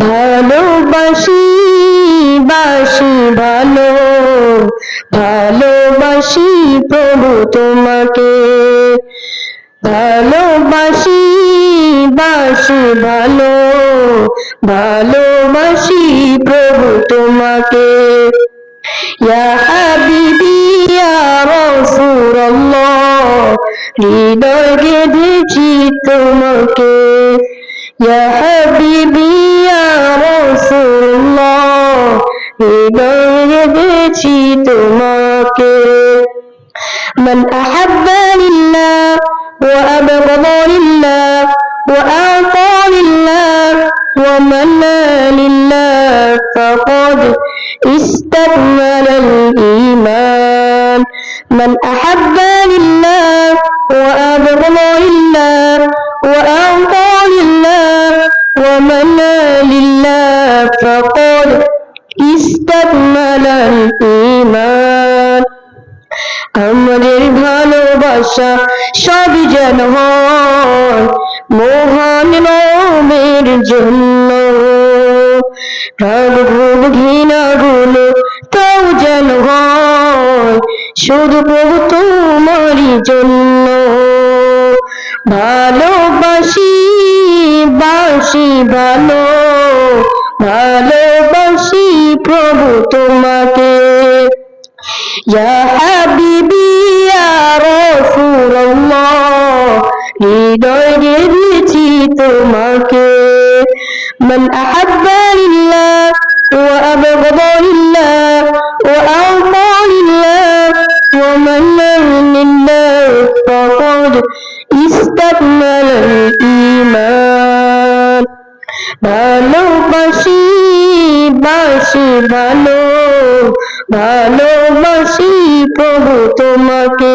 ভালোবাসি, বাসি ভালো, ভালোবাসি প্রভু তোমাকে। ভালোবাসি, বাসি ভালো, ভালোবাসি প্রভু তোমাকে। ইয়া হৃদয় গেঁথেছি তোমাকে। ইয়া হৃদয় গেঁথেছি তোমাকে من أحب لله وأبغض لله وأعطى لله ومنى لله فقد استكمل الإيمان من أحب لله وأبغض لله وأعطى لله ومنى لله فقد ইমান। আমাদের ভালোবাসা সব যেন হয় মহান নামের জন্য। রাগ ভোগ ঘৃণা গুলো তাও যেন হয় শুধু প্রভু তোমারই জন্য। ভালোবাসি, বাসি ভালো, ভালোবাসি প্রভু তোমার يا حبيبي يا رسول الله হৃদয় গেঁথেছি তোমাকে من أحب لله وأبغض لله وأعطى لله ومن لله فقد استكمل الإيمان ভালোবাসি বাসি ভালো ভালোবাসি প্রভু তোমাকে।